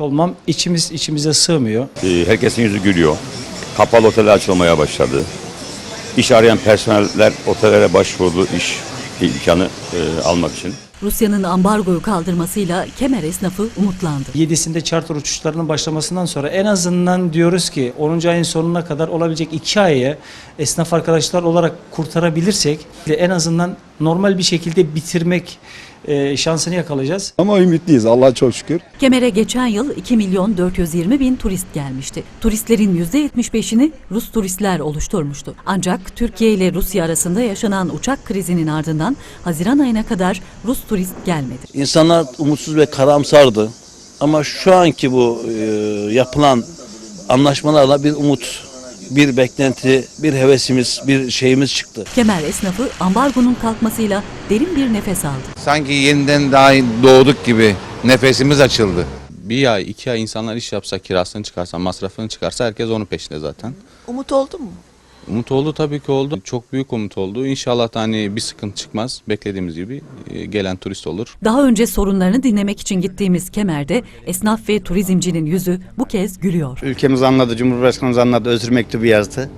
olmam içimiz içimize sığmıyor. Ee, Herkesin yüzü gülüyor. Kapalı oteller açılmaya başladı. İş arayan personeller otellere başvurdu iş imkanı e, almak için. Rusya'nın ambargoyu kaldırmasıyla kemer esnafı umutlandı. 7'sinde charter uçuşlarının başlamasından sonra en azından diyoruz ki 10. ayın sonuna kadar olabilecek 2 ayı esnaf arkadaşlar olarak kurtarabilirsek en azından normal bir şekilde bitirmek e, şansını yakalayacağız. Ama ümitliyiz Allah'a çok şükür. Kemer'e geçen yıl 2 milyon 420 bin turist gelmişti. Turistlerin %75'ini Rus turistler oluşturmuştu. Ancak Türkiye ile Rusya arasında yaşanan uçak krizinin ardından Haziran ayına kadar Rus turist gelmedi. İnsanlar umutsuz ve karamsardı. Ama şu anki bu e, yapılan anlaşmalarla bir umut, bir beklenti, bir hevesimiz, bir şeyimiz çıktı. Kemer esnafı ambargonun kalkmasıyla derin bir nefes aldı. Sanki yeniden daha doğduk gibi nefesimiz açıldı. bir ay, iki ay insanlar iş yapsa, kirasını çıkarsa, masrafını çıkarsa herkes onun peşinde zaten. Umut oldu mu? Umut oldu tabii ki oldu. Çok büyük umut oldu. İnşallah da hani bir sıkıntı çıkmaz. Beklediğimiz gibi e, gelen turist olur. Daha önce sorunlarını dinlemek için gittiğimiz Kemer'de esnaf ve turizmcinin yüzü bu kez gülüyor. Ülkemiz anladı, Cumhurbaşkanımız anladı, özür mektubu yazdı.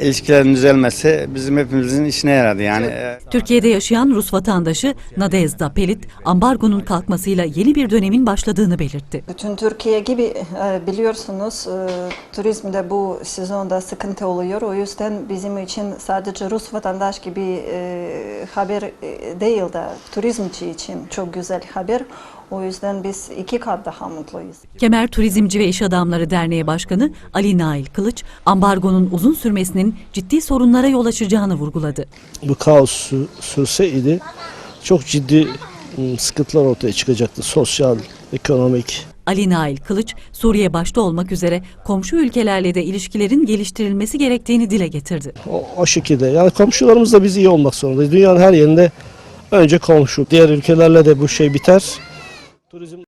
İlişkilerin düzelmesi bizim hepimizin işine yaradı yani. Türkiye'de yaşayan Rus vatandaşı Nadezhda Pelit, ambargonun kalkmasıyla yeni bir dönemin başladığını belirtti. Bütün Türkiye gibi e, biliyorsunuz e, turizmde bu sezonda sıkıntı oluyor. O yüzden bizim için sadece Rus vatandaş gibi e, haber değil de turizmci için çok güzel haber. O yüzden biz iki kat daha mutluyuz. Kemer Turizmci ve İş Adamları Derneği Başkanı Ali Nail Kılıç, ambargonun uzun sürmesinin ciddi sorunlara yol açacağını vurguladı. bu kaos sü- sürseydi çok ciddi ım, sıkıntılar ortaya çıkacaktı. Sosyal, ekonomik. Ali Nail Kılıç, Suriye başta olmak üzere komşu ülkelerle de ilişkilerin geliştirilmesi gerektiğini dile getirdi. O, o şekilde yani komşularımızla biz iyi olmak zorundayız. Dünyanın her yerinde önce komşu. Diğer ülkelerle de bu şey biter. Turizm